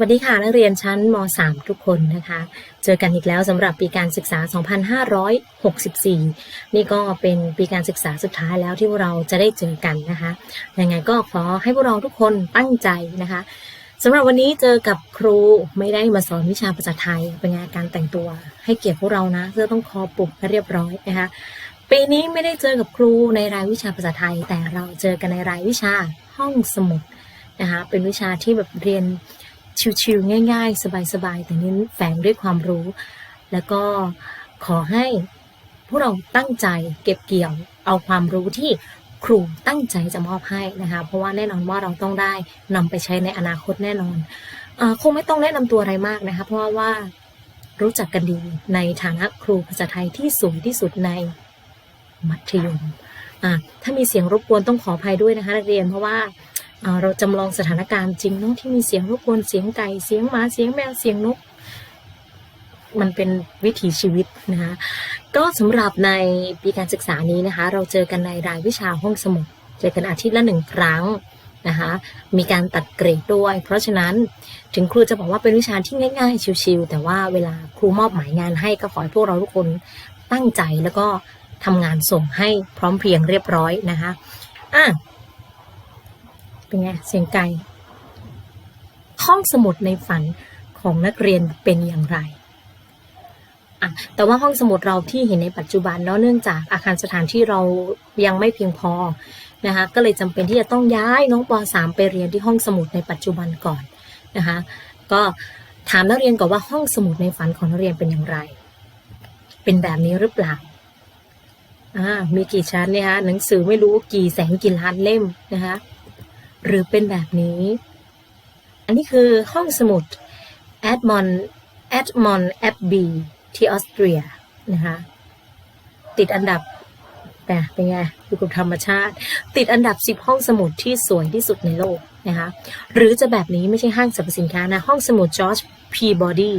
วัสดีค่ะ นักเรียนชั้นม .3 ทุกคนนะคะ เจอกันอีกแล้วสำหรับปีการศึกษา 2564 นี่ก็เป็นปีการศึกษาสุดท้ายแล้วที่พวกเราจะได้เจอกันนะคะยังไงก็ขอให้พวกเราทุกคนตั้งใจนะคะสำหรับวันนี้เจอกับครูไม่ได้มาสอนวิชาภาษาไทย เป็นงานการแต่งตัว ให้เกียรติพวกเรานะเสื้อต้องคอปุกให้เรียบร้อยนะคะปีนี้ไม่ได้เจอกับครูในรายวิชาภาษาไทย แต่เราเจอกันในรายวิชาห้องสมุดนะคะเป็นวิชาที่แบบเรียน ชิวๆง่าย ๆ สบายๆแต่เน้นแฝงด้วยความรู้ แล้วก็ขอให้พวกเราตั้งใจเก็บเกี่ยว เอาความรู้ที่ครูตั้งใจจะมอบให้นะคะ เพราะว่าแน่นอนว่าเราต้องได้นำไปใช้ในอนาคตแน่นอนอคงไม่ต้องแนะนำตัวอะไรมากนะคะ เพราะว่ารู้จักกันดีในฐานะครูภาษาไทยที่สูงที่สุดในมัธยมถ้ามีเสียงรบกวนต้องขออภัยด้วยนะคะนักเรียนเพราะว่า เราจำลองสถานการณ์จริงเนาะที่มีเสียงรบกวนเสียงไก่เสียงหมาเสียงแมวเสียงนก มันเป็นวิถีชีวิตนะคะก็สำหรับในปีการศึกษานี้นะคะ เราเจอกันในรายวิชาห้องสมุดเจอกันอาทิตย์ละหนึ่งครั้งนะคะมีการตัดเกรดด้วย เพราะฉะนั้นถึงครูจะบอกว่าเป็นวิชาที่ง่าย ๆ ชิวๆแต่ว่าเวลาครูมอบหมายงานให้ก็ขอให้พวกเราทุกคนตั้งใจแล้วก็ทำงานส่งให้พร้อมเพรียงเรียบร้อยนะคะอะ เป็นไงเสียงไก่ห้องสมุดในฝันของนักเรียนเป็นอย่างไรอะแต่ว่าห้องสมุดเราที่เห็นในปัจจุบันเนาะเนื่องจากอาคารสถานที่เรายังไม่เพียงพอนะคะก็เลยจำเป็นที่จะต้องย้ายน้องป .3 ไปเรียนที่ห้องสมุดในปัจจุบันก่อนนะคะก็ถามนักเรียนก่อนว่าห้องสมุดในฝันของนักเรียนเป็นอย่างไร เป็นแบบนี้หรือเปล่าอ่ามีกี่ชั้นเนี่ยฮะหนังสือไม่รู้กี่แสนกี่ล้านเล่มนะคะ หรือเป็นแบบนี้ อันนี้คือห้องสมุด Admon Admon Abbey ที่ออสเตรียนะคะติดอันดับแต่เป็นไงอยู่กับธรรมชาติ ติดอันดับ 10 ห้องสมุดที่สวยที่สุดในโลกนะคะหรือจะแบบนี้ไม่ใช่ห้างสรรพสินค้านะ ห้องสมุด George Peabody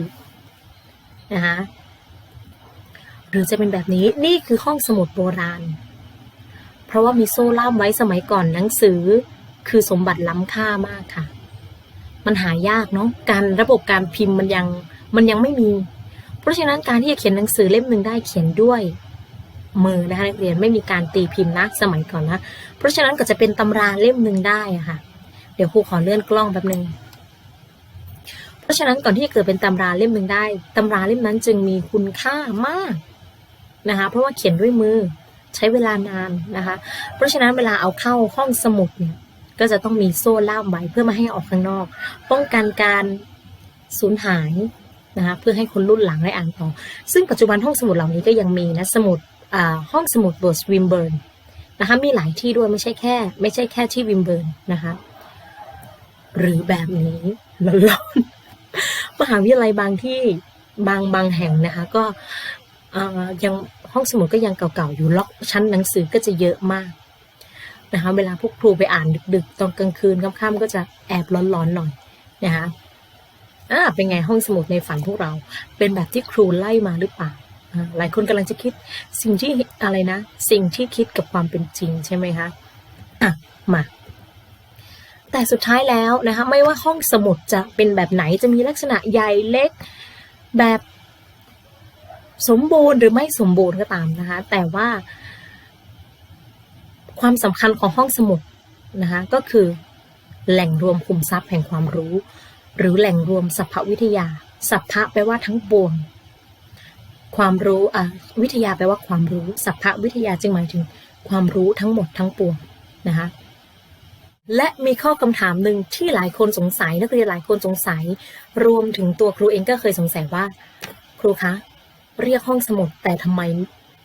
นะคะหรือจะเป็นแบบนี้นี่คือห้องสมุดโบราณ เพราะว่ามีโซ่ล่ามไว้สมัยก่อนหนังสือ คือสมบัติล้ำค่ามากค่ะ มันหายากเนาะการระบบการพิมพ์มันยังมันยังไม่มี เพราะฉะนั้นการที่จะเขียนหนังสือเล่มหนึ่งได้เขียนด้วยมือนะคะนักเรียนไม่มีการตีพิมพ์นะสมัยก่อนนะเพราะฉะนั้นก็จะเป็นตำราเล่มหนึ่งได้อะค่ะ เดี๋ยวครูขอเลื่อนกล้องแป๊บหนึ่งเพราะฉะนั้นก่อนที่จะเกิดเป็นตำราเล่มหนึ่งได้ตำราเล่มนั้นจึงมีคุณค่ามากนะคะเพราะว่าเขียนด้วยมือใช้เวลานานนะคะ เพราะฉะนั้นเวลาเอาเข้าห้องสมุดเนี่ย ก็จะต้องมีโซ่ล่ามไว้เพื่อไมาให้ออกข้างนอก ป้องกันการสูญหายนะคะเพื่อให้คนรุ่นหลังได้อ่านต่อ ซึ่งปัจจุบันห้องสมุดเหล่านี้ก็ยังมีนะสมุดอ่าห้องสมุดบทวิมเบิร์นนะคะมีหลายที่ด้วยไม่ใช่แค่ ไม่ใช่แค่ที่วิมเบิร์นนะคะหรือแบบนี้ร้อนๆมหาวิทยาลัยบางที่บางบางแห่งนะคะ ก็อ่ายังห้องสมุดก็ยังเก่าๆอยู่ล็อกชั้นหนังสือก็จะเยอะมาก นะคะเวลาพวกครูไปอ่านดึก ๆ ตอนกลางคืนค่ำๆก็จะแอบร้อนๆหน่อยนะคะอ่าเป็นไงห้องสมุดในฝันพวกเรา เป็นแบบที่ครูไล่มาหรือเปล่าหลายคนกำลังจะคิดสิ่งที่อะไรนะ สิ่งที่คิดกับความเป็นจริงใช่ไหมคะอะมาแต่สุดท้ายแล้วนะคะไม่ว่าห้องสมุดจะเป็นแบบไหนจะมีลักษณะใหญ่เล็กแบบสมบูรณ์หรือไม่สมบูรณ์ก็ตามนะคะแต่ว่า ความสำคัญของห้องสมุดนะคะก็คือแหล่งรวมคุมทรัพย์แห่งความรู้ หรือแหล่งรวมสรรพวิทยา สัพพะแปลว่าทั้งปวงความรู้อะวิทยาแปลว่าความรู้ สัพพวิทยาจึงหมายถึง ความรู้ทั้งหมดทั้งปวงนะคะและมีข้อคำถามหนึ่งที่หลายคนสงสัยนักเรียนหลายคนสงสัย รวมถึงตัวครูเองก็เคยสงสัยว่า ครูคะ เรียกห้องสมุดแต่ทำไม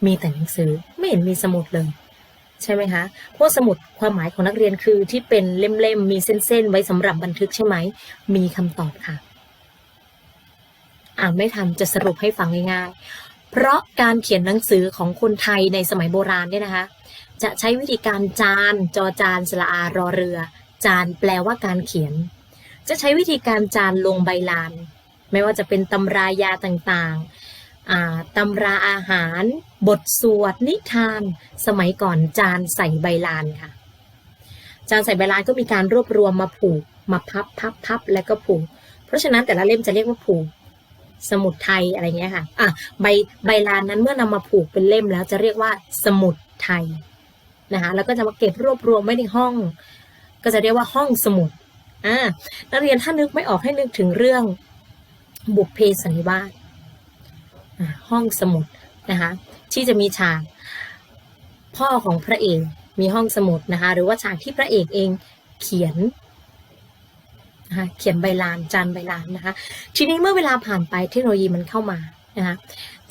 มีแต่หนังสือไม่เห็นมีสมุดเลย ใช่ไหมคะพราะสมุดความหมายของนักเรียนคือที่เป็นเล่มๆ มีเส้นๆ ไว้สำหรับบันทึกใช่ไหม มีคำตอบค่ะ อ่านไม่ทันจะสรุปให้ฟังง่ายๆ เพราะการเขียนหนังสือของคนไทยในสมัยโบราณเนี่ยนะคะ จะใช้วิธีการจานจอจานสระอารอเรือ จานแปลว่าการเขียน จะใช้วิธีการจานลงใบลาน ไม่ว่าจะเป็นตำรายาต่างๆ ตำราอาหาร บทสวดนิทาน สมัยก่อนจานใส่ใบลานค่ะ จานใส่ใบลานก็มีการรวบรวมมาผูกมาพับพับพับแล้วก็ผูก เพราะฉะนั้นแต่ละเล่มจะเรียกว่าผูก สมุดไทยอะไรเงี้ยค่ะอะใบใบลานนั้นเมื่อนำมาผูกเป็นเล่มแล้วจะเรียกว่าสมุดไทยนะคะแล้วก็จะมาเก็บรวบรวมไว้ในห้อง ก็จะเรียกว่าห้องสมุดอ่านักเรียนถ้านึกไม่ออกให้นึกถึงเรื่องบุพเพสันนิวาส ห้องสมุดนะคะที่จะมีฉากพ่อของพระเอกมีห้องสมุดนะคะหรือว่าฉากที่พระเอกเองเขียนนะคะเขียนใบลานจานใบลานนะคะทีนี้เมื่อเวลาผ่านไปเทคโนโลยีมันเข้ามานะคะ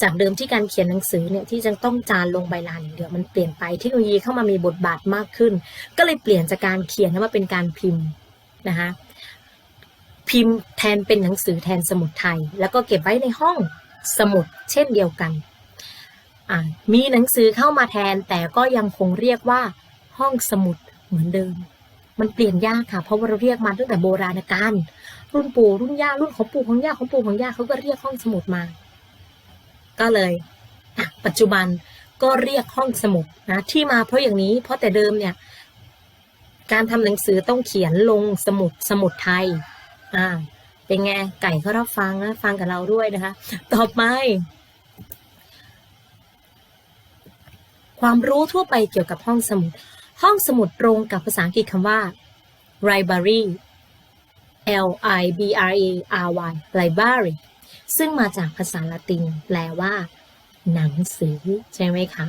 จากเดิมที่การเขียนหนังสือเนี่ยที่จะต้องจานลงใบลานอย่างเดียวมันเปลี่ยนไปเทคโนโลยีเข้ามามีบทบาทมากขึ้น ก็เลยเปลี่ยนจากการเขียนมาเป็นการพิมพ์นะคะพิมพ์แทนเป็นหนังสือแทนสมุดไทย แล้วก็เก็บไว้ในห้อง สมุดเช่นเดียวกัน มีหนังสือเข้ามาแทนแต่ก็ยังคงเรียกว่าห้องสมุดเหมือนเดิม มันเปลี่ยนยากค่ะ เพราะว่าเราเรียกมาตั้งแต่โบราณกาลรุ่นปู่รุ่นย่ารุ่นของปู่ของย่าของปู่ของย่าเขาก็เรียกห้องสมุดมา ก็เลยปัจจุบันก็เรียกห้องสมุดนะที่มาเพราะอย่างนี้ เพราะแต่เดิมเนี่ย การทำหนังสือต้องเขียนลงสมุดสมุดไทยอ่า เป็นไงไก่เขารับฟังนะฟังกับเราด้วยนะคะ ต่อไป ความรู้ทั่วไปเกี่ยวกับห้องสมุด ห้องสมุดตรงกับภาษาอังกฤษคำว่า library L I B R A R Y library ซึ่งมาจากภาษาละตินแปลว่า หนังสือ ใช่ไหมคะ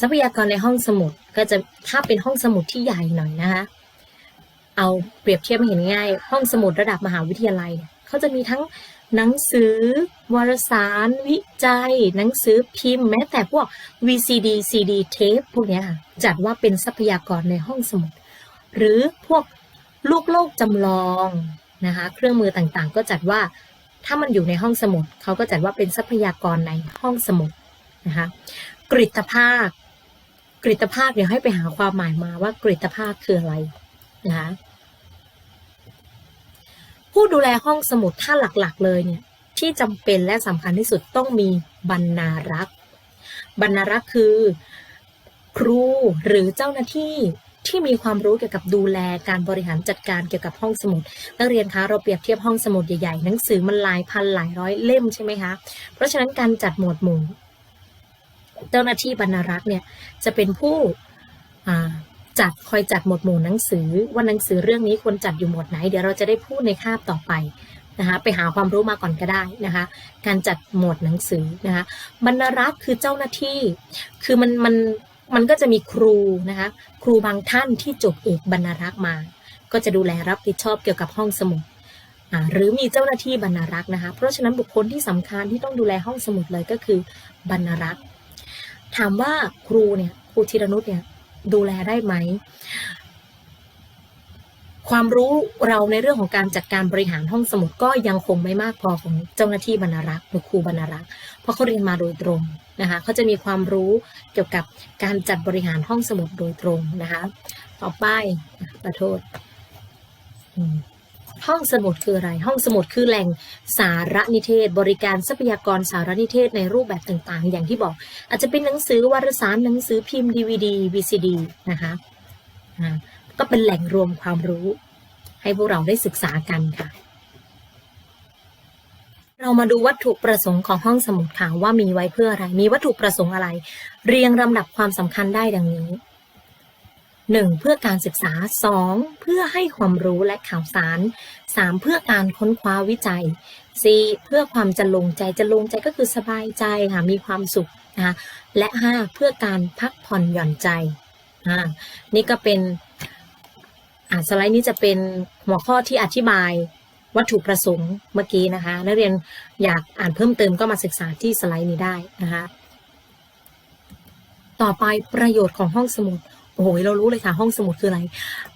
ทรัพยากรในห้องสมุดก็จะถ้าเป็นห้องสมุดที่ใหญ่หน่อยนะคะ เอาเปรียบเทียบให้เห็นง่าย ห้องสมุดระดับมหาวิทยาลัย เขาจะมีทั้งหนังสือ วารสาร วิจัย หนังสือพิมพ์ แม้แต่พวก VCD CD เทปพวกนี้ค่ะ จัดว่าเป็นทรัพยากรในห้องสมุด หรือพวกลูกโลกจำลองนะคะ เครื่องมือต่างๆ ก็จัดว่าถ้ามันอยู่ในห้องสมุด เขาก็จัดว่าเป็นทรัพยากรในห้องสมุดนะคะกริตภาคกริตภาคเดี๋ยวให้ไปหาความหมายมาว่ากริตภาคคืออะไรนะคะ ผู้ดูแลห้องสมุดท่าหลักๆ เลยเนี่ยที่จำเป็นและสำคัญที่สุดต้องมีบรรณารักษ์ บรรณารักษ์คือ ครูหรือเจ้าหน้าที่ที่มีความรู้เกี่ยวกับดูแลการบริหารจัดการเกี่ยวกับห้องสมุด นักเรียนคะเราเปรียบเทียบห้องสมุดใหญ่ๆหนังสือมันหลายพันหลายร้อยเล่มใช่ไหมคะเพราะฉะนั้นการจัดหมวดหมู่ เจ้าหน้าที่บรรณารักษ์เนี่ยจะเป็นผู้ จัดคอยจัดหมวดหมู่หนังสือ ว่าหนังสือเรื่องนี้ควรจัดอยู่หมวดไหน เดี๋ยวเราจะได้พูดในคาบต่อไปนะคะไปหาความรู้มาก่อนก็ได้นะคะ การจัดหมวดหนังสือนะคะบรรณรักษ์คือเจ้าหน้าที่ คือมันมันมันก็จะมีครูนะคะครูบางท่านที่จบเอกบรรณรักษ์มา ก็จะดูแลรับผิดชอบเกี่ยวกับห้องสมุดหรือมีเจ้าหน้าที่บรรณรักษ์นะคะเพราะฉะนั้นบุคคลที่สำคัญที่ต้องดูแลห้องสมุดเลยก็คือบรรณรักษ์ถามว่าครูเนี่ยครูธีรนุชเนี่ย ดูแลได้ไหม ความรู้เราในเรื่องของการจัดการบริหารห้องสมุดก็ยังคงไม่มากพอของเจ้าหน้าที่บรรณารักษ์หรือครูบรรณารักษ์เพราะเขาเรียนมาโดยตรงนะคะเขาจะมีความรู้เกี่ยวกับการจัดบริหารห้องสมุดโดยตรงนะคะ ต่อไปประโทษ อืม ห้องสมุดคืออะไร ห้องสมุดคือแหล่งสารนิเทศ บริการทรัพยากรสารนิเทศในรูปแบบต่างๆ อย่างที่บอก อาจจะเป็นหนังสือวารสารหนังสือพิมพ์ดีวดี VCD นะคะก็เป็นแหล่งรวมความรู้ ให้พวกเราได้ศึกษากันค่ะ เรามาดูวัตถุประสงค์ของห้องสมุดค่ะว่ามีไว้เพื่ออะไร มีวัตถุประสงค์อะไร เรียงลำดับความสำคัญได้ดังนี้ 1. เพื่อการศึกษา 2. เพื่อให้ความรู้และข่าวสาร 3. เพื่อการค้นคว้าวิจัย 4. เพื่อความจะลงใจจะลงใจก็คือสบายใจค่ะมีความสุขนะคะและ 5. เพื่อการพักผ่อนหย่อนใจอ่านี่ก็เป็นอ่าสไลด์นี้จะเป็นหัวข้อที่อธิบายวัตถุประสงค์เมื่อกี้นะคะ นักเรียนอยากอ่านเพิ่มเติมก็มาศึกษาที่สไลด์นี้ได้นะคะต่อไปประโยชน์ของห้องสมุด โอ้โหเรารู้เลยค่ะ ห้องสมุดคืออะไร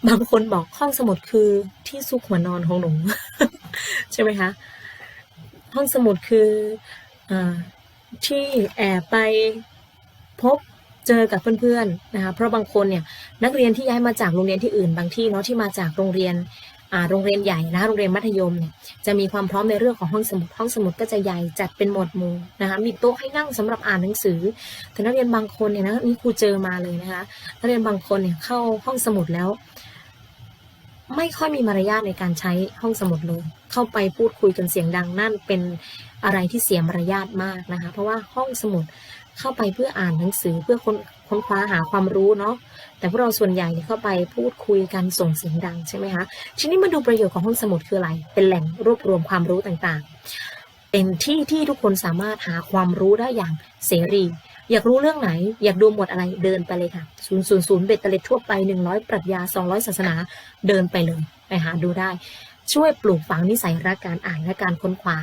บางคนบอกห้องสมุดคือที่ซุกหัวนอนของหนู ใช่ไหมคะ ห้องสมุดคืออที่แอบไปพบเจอกับเพื่อนๆนะคะ เพราะบางคนเนี่ยนักเรียนที่ย้ายมาจากโรงเรียนที่อื่นบางที่เนาะที่มาจากโรงเรียน โรงเรียนใหญ่นะคะโรงเรียนมัธยมเนี่ยจะมีความพร้อมในเรื่องของห้องสมุดห้องสมุดก็จะใหญ่จัดเป็นหมวดหมู่นะคะมีโต๊ะให้นั่งสำหรับอ่านหนังสือ แต่นักเรียนบางคนเนี่ยนะนี่ครูเจอมาเลยนะคะนักเรียนบางคนเนี่ยเข้าห้องสมุดแล้ว ไม่ค่อยมีมารยาทในการใช้ห้องสมุดเลย เข้าไปพูดคุยกันเสียงดังนั่นเป็นอะไรที่เสียมารยาทมากนะคะเพราะว่าห้องสมุดเข้าไปเพื่ออ่านหนังสือเพื่อคน ค้นคว้าหาความรู้เนาะแต่พวกเราส่วนใหญ่เนี่ยเข้าไปพูดคุยกันส่งเสียงดังใช่ไหมคะทีนี้มาดูประโยชน์ของห้องสมุดคืออะไร เป็นแหล่งรวบรวมความรู้ต่างๆ เป็นที่ที่ทุกคนสามารถหาความรู้ได้อย่างเสรี อยากรู้เรื่องไหน อยากดูหมวดอะไรเดินไปเลยค่ะ0 0 0เบ็ดเตล็ดทั่วไป 100 ปรัชญา 200 ศาสนาเดินไปเลยไปหาดูได้ ช่วยปลูกฝังนิสัยรักการอ่านและการค้นคว้า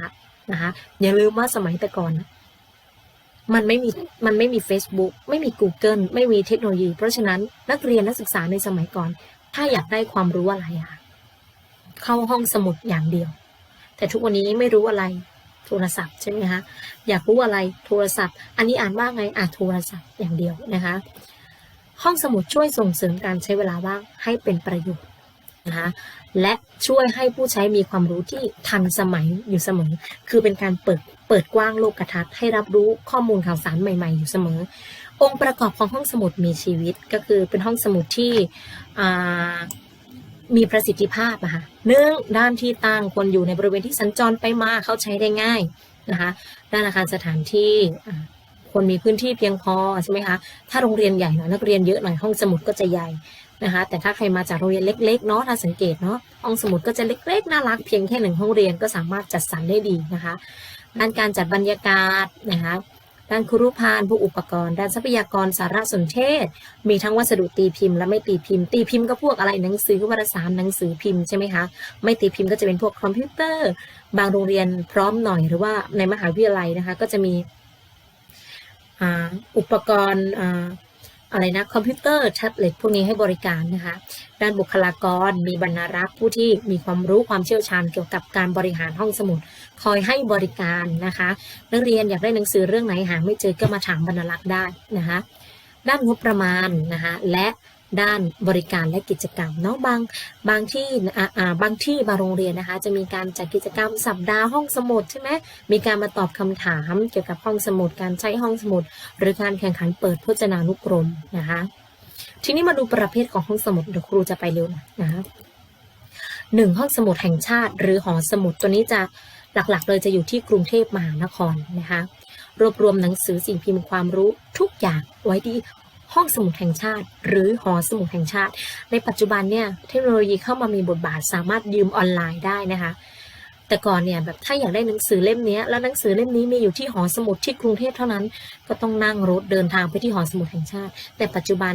นะคะอย่าลืมว่าสมัยแต่ก่อน มันไม่มีมันไม่มี Facebook ไม่มี Google ไม่มีเทคโนโลยี เพราะฉะนั้นนักเรียนนักศึกษาในสมัยก่อน ถ้าอยากได้ความรู้อะไรอะเข้าห้องสมุดอย่างเดียว แต่ทุกวันนี้ไม่รู้อะไรโทรศัพท์ใช่ไหมคะอยากรู้อะไรโทรศัพท์ อันนี้อ่านว่าไงอ่านโทรศัพท์อย่างเดียวนะคะ ห้องสมุดช่วยส่งเสริมการใช้เวลาว่างให้เป็นประโยชน์นะคะและช่วยให้ผู้ใช้มีความรู้ที่ทันสมัยอยู่เสมอ คือเป็นการเปิด เปิดกว้างโลกทัศน์ให้รับรู้ข้อมูลข่าวสารใหม่ๆ อยู่เสมอ องค์ประกอบของห้องสมุดมีชีวิตก็คือเป็นห้องสมุดที่มีประสิทธิภาพอะคะหนึ่องด้านที่ตั้งคนอยู่ในบริเวณที่สัญจรไปมาเข้าใช้ได้ง่ายนะคะด้านอาคารสถานที่คนมีพื้นที่เพียงพอใช่ไหมคะถ้าโรงเรียนใหญ่หน่อยนักเรียนเยอะหน่อยห้องสมุดก็จะใหญ่นะคะแต่ถ้าใครมาจากโรงเรียนเล็กๆเนาะถ้าสังเกตเนาะห้องสมุดก็จะเล็กๆน่ารักเพียงแค่หนึ่งห้องเรียนก็สามารถจัดสรรได้ดีนะคะ ด้านการจัดบรรยากาศนะคะด้านครุพานผู้อุปกรณ์ ด้านทรัพยากรสารสนเทศ มีทั้งวัสดุตีพิมพ์และไม่ตีพิมพ์ ตีพิมพ์ก็พวกอะไรหนังสือวารสารหนังสือพิมพ์ใช่ไหมคะไม่ตีพิมพ์ก็จะเป็นพวกคอมพิวเตอร์ บางโรงเรียนพร้อมหน่อยหรือว่าในมหาวิทยาลัยนะคะก็จะมีอุปกรณ์ อะไรนะคอมพิวเตอร์แท็บเล็ตพวกนี้ให้บริการนะคะ ด้านบุคลากรมีบรรณารักษ์ผู้ที่มีความรู้ความเชี่ยวชาญเกี่ยวกับการบริหารห้องสมุด คอยให้บริการนะคะ นักเรียนอยากได้หนังสือเรื่องไหนหาไม่เจอก็มาถามบรรณารักษ์ได้นะคะ ด้านงบประมาณนะคะและ ด้านบริการและกิจกรรมเนาะบางบางที่บางที่บางโรงเรียนนะคะ จะมีการจัดกิจกรรมสัปดาห์ห้องสมุดใช่ไหมมีการมาตอบคำถามเกี่ยวกับห้องสมุดการใช้ห้องสมุด หรือการแข่งขันเปิดพจนานุกรมนะคะ ทีนี้มาดูประเภทของห้องสมุดเดี๋ยวครูจะไปเร็วหน่อยนะคะหนึ่งห้องสมุดแห่งชาติ หรือหอสมุดตัวนี้จะหลักๆ เลยจะอยู่ที่กรุงเทพมหานครนะคะรวบรวมหนังสือสิ่งพิมพ์ความรู้ทุกอย่างไว้ที่ ห้องสมุดแห่งชาติ หรือหอสมุดแห่งชาติ ในปัจจุบันเนี่ยเทคโนโลยีเข้ามามีบทบาทสามารถยืมออนไลน์ได้นะคะ แต่ก่อนเนี่ยแบบถ้าอยากได้หนังสือเล่มนี้แล้วหนังสือเล่มนี้มีอยู่ที่หอสมุดที่กรุงเทพเท่านั้น ก็ต้องนั่งรถเดินทางไปที่หอสมุดแห่งชาติ แต่ปัจจุบัน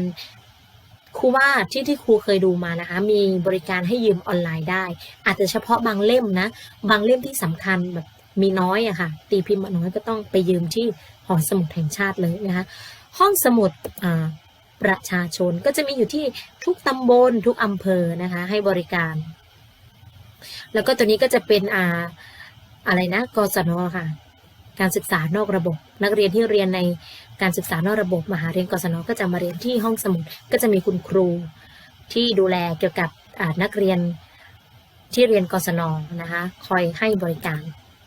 ครูว่าที่ที่ครูเคยดูมานะคะมีบริการให้ยืมออนไลน์ได้ อาจจะเฉพาะบางเล่มนะ บางเล่มที่สำคัญแบบมีน้อยอะค่ะ ตีพิมพ์มาน้อยก็ต้องไปยืมที่หอสมุดแห่งชาติเลยนะคะ ห้องสมุดประชาชนก็จะมีอยู่ที่ทุกตำบลทุกอำเภอนะคะ ให้บริการ แล้วก็ตัวนี้ก็จะเป็นอาอะไรนะกศนค่ะ การศึกษานอกระบบ นักเรียนที่เรียนในการศึกษานอกระบบมหาเรียนกศนก็จะมาเรียนที่ห้องสมุด ก็จะมีคุณครูที่ดูแลเกี่ยวกับนักเรียนที่เรียนกศนนะคะ คอยให้บริการ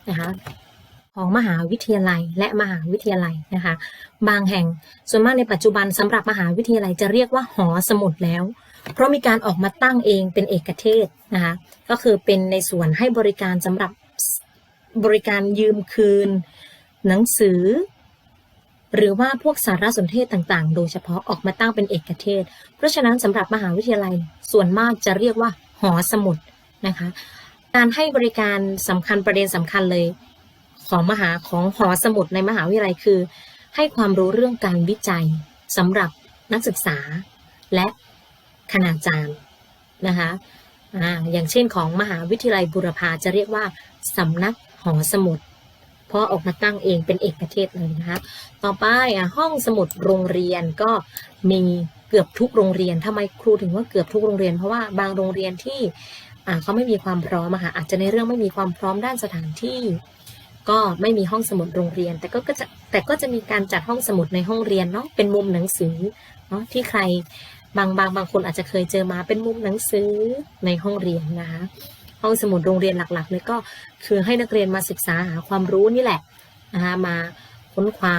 นะคะ ของมหาวิทยาลัยและมหาวิทยาลัยนะคะ บางแห่งส่วนมากในปัจจุบันสำหรับมหาวิทยาลัยจะเรียกว่าหอสมุดแล้ว เพราะมีการออกมาตั้งเองเป็นเอกเทศนะคะก็คือเป็นในส่วนให้บริการสำหรับบริการยืมคืน หนังสือ หรือว่าพวกสารสนเทศต่างๆ โดยเฉพาะออกมาตั้งเป็นเอกเทศ เพราะฉะนั้นสำหรับมหาวิทยาลัยส่วนมากจะเรียกว่าหอสมุดนะคะการให้บริการสำคัญประเด็นสำคัญเลย ของมหาของหอสมุดในมหาวิทยาลัยคือ ให้ความรู้เรื่องการวิจัยสำหรับนักศึกษาและคณาจารย์นะคะอ่าอย่างเช่นของมหาวิทยาลัยบุรพาจะเรียกว่าสำนักหอสมุดเพราะออกมาตั้งเองเป็นเอกเทศเลยนะคะต่อไปห้องสมุดโรงเรียนก็มีเกือบทุกโรงเรียนทำไมครูถึงว่าเกือบทุกโรงเรียน เพราะว่าบางโรงเรียนที่เขาไม่มีความพร้อมอะค่ะอาจจะในเรื่องไม่มีความพร้อมด้านสถานที่ ก็ไม่มีห้องสมุดโรงเรียน แต่ก็จะแต่ก็จะมีการจัดห้องสมุดในห้องเรียนเนาะเป็นมุมหนังสือเนาะที่ใครบางบางบางคนอาจจะเคยเจอมาเป็นมุมหนังสือในห้องเรียนนะคะห้องสมุดโรงเรียนหลักๆเลยก็คือให้นักเรียนมาศึกษาหาความรู้นี่แหละนะคะมาค้นคว้า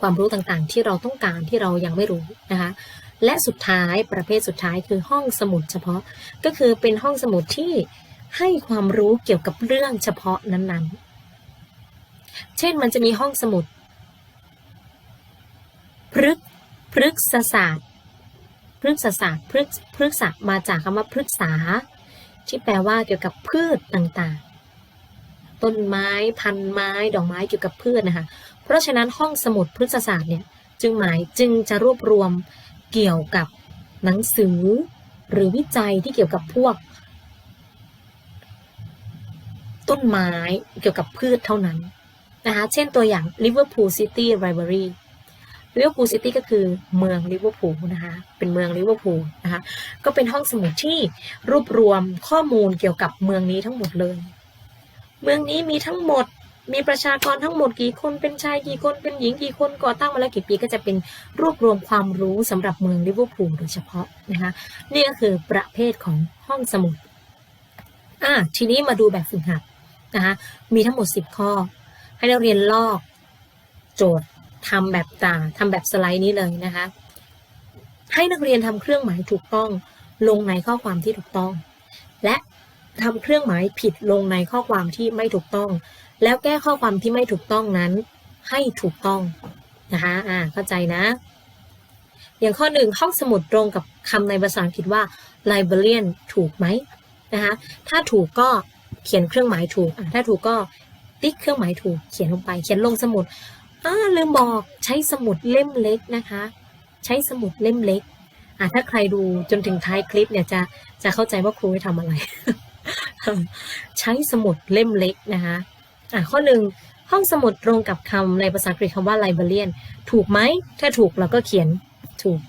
ความรู้ต่างๆ ที่เราต้องการที่เรายังไม่รู้นะคะและสุดท้ายประเภทสุดท้ายคือห้องสมุดเฉพาะก็คือเป็นห้องสมุดที่ให้ความรู้เกี่ยวกับเรื่องเฉพาะนั้นๆ เช่นมันจะมีห้องสมุด พฤกษ์พฤกษศาสตร์ พฤกษศาสตร์พฤกษพฤกษะมาจากคำว่าพฤกษา ที่แปลว่าเกี่ยวกับพืชต่างๆ ต้นไม้ พันไม้ ดอกไม้เกี่ยวกับพืชนะคะ เพราะฉะนั้นห้องสมุดพฤกษศาสตร์เนี่ยจึงหมายจึงจะรวบรวมเกี่ยวกับหนังสือ หรือวิจัยที่เกี่ยวกับพวก ต้นไม้เกี่ยวกับพืชเท่านั้น นะคะเช่นตัวอย่าง Liverpool City Library ลิเวอร์พูลซิตี้ก็คือเมืองลิเวอร์พูลนะคะเป็นเมืองลิเวอร์พูลนะคะก็เป็นห้องสมุดที่รวบรวมข้อมูลเกี่ยวกับเมืองนี้ทั้งหมดเลย เมืองนี้มีทั้งหมดมีประชากรทั้งหมดกี่คนเป็นชายกี่คนเป็นหญิงกี่คนก่อตั้งมาแล้วกี่ปีก็จะเป็นรวบรวมความรู้สำหรับเมืองลิเวอร์พูลโดยเฉพาะนะคะนี่ก็คือประเภทของห้องสมุดอะทีนี้มาดูแบบฝึกหัดนะคะมีทั้งหมด 10 ข้อ ให้นักเรียนลอกโจทย์ทำแบบตาทำแบบสไลด์นี้เลยนะคะ ให้นักเรียนทำเครื่องหมายถูกต้องลงในข้อความที่ถูกต้อง และทำเครื่องหมายผิดลงในข้อความที่ไม่ถูกต้อง แล้วแก้ข้อความที่ไม่ถูกต้องนั้น ให้ถูกต้องนะคะอ่าเข้าใจนะ อย่างข้อหนึ่งห้องสมุดตรงกับคำในภาษาอังกฤษว่า librarian ถูกไหมนะคะถ้าถูกก็เขียนเครื่องหมายถูก ถ้าถูกก็ ติ๊กเครื่องหมายถูกเขียนลงไป เขียนลงสมุดอ่าลืมบอกใช้สมุดเล่มเล็กนะคะ ใช้สมุดเล่มเล็กอ่าถ้าใครดูจนถึงท้ายคลิปเนี่ยจะจะเข้าใจว่าครูให้ทำอะไร ใช้สมุดเล่มเล็กนะคะอ่าข้อหนึ่งห้องสมุดตรงกับคำในภาษาอังกฤษคำว่า librarian ถูกไหม ถ้าถูกเราก็เขียนถูก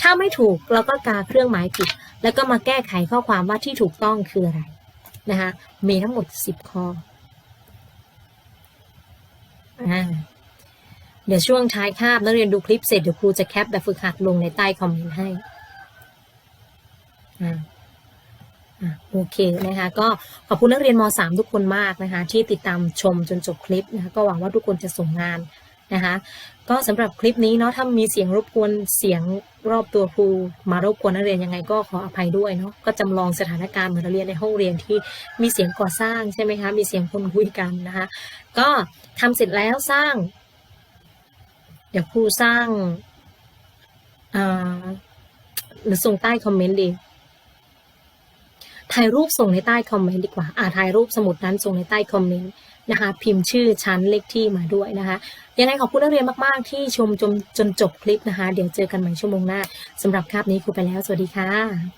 ถ้าไม่ถูกเราก็กาเครื่องหมายผิด แล้วก็มาแก้ไขข้อความว่าที่ถูกต้องคืออะไรนะคะมีทั้งหมด 10 ข้อ เดี๋ยวช่วงท้ายคาบนักเรียนดูคลิปเสร็จเดี๋ยวครูจะแคปแบบฝึกหัดลงในใต้คอมเมนต์ให้อโอเคนะคะ ก็ขอบคุณนักเรียนม .3 ทุกคนมากนะคะ ที่ติดตามชมจนจบคลิปนะคะก็หวังว่าทุกคนจะส่งงานนะคะ ก็สำหรับคลิปนี้เนาะถ้ามีเสียงรบกวนเสียงรอบตัวครูมารบกวนนักเรียนยังไงก็ขออภัยด้วยเนาะก็จำลองสถานการณ์เหมือนเราเรียนในห้องเรียนที่มีเสียงก่อสร้างใช่ไหมคะมีเสียงคนคุยกันนะคะ ก็ทำเสร็จแล้วสร้าง เดี๋ยวครูสร้างหรือส่งใต้คอมเมนต์ดีถ่ายรูปส่งในใต้คอมเมนต์ดีกว่าอ่าถ่ายรูปสมุดนั้นส่งในใต้คอมเมนต์นะคะ พิมพ์ชื่อชั้นเลขที่มาด้วยนะคะ ยังไงขอบคุณนักเรียนมาก ๆ ที่ชมจนจนจบคลิปนะคะ เดี๋ยวเจอกันใหม่ชั่วโมงหน้าสำหรับคาบนี้ครูไปแล้ว สวัสดีค่ะ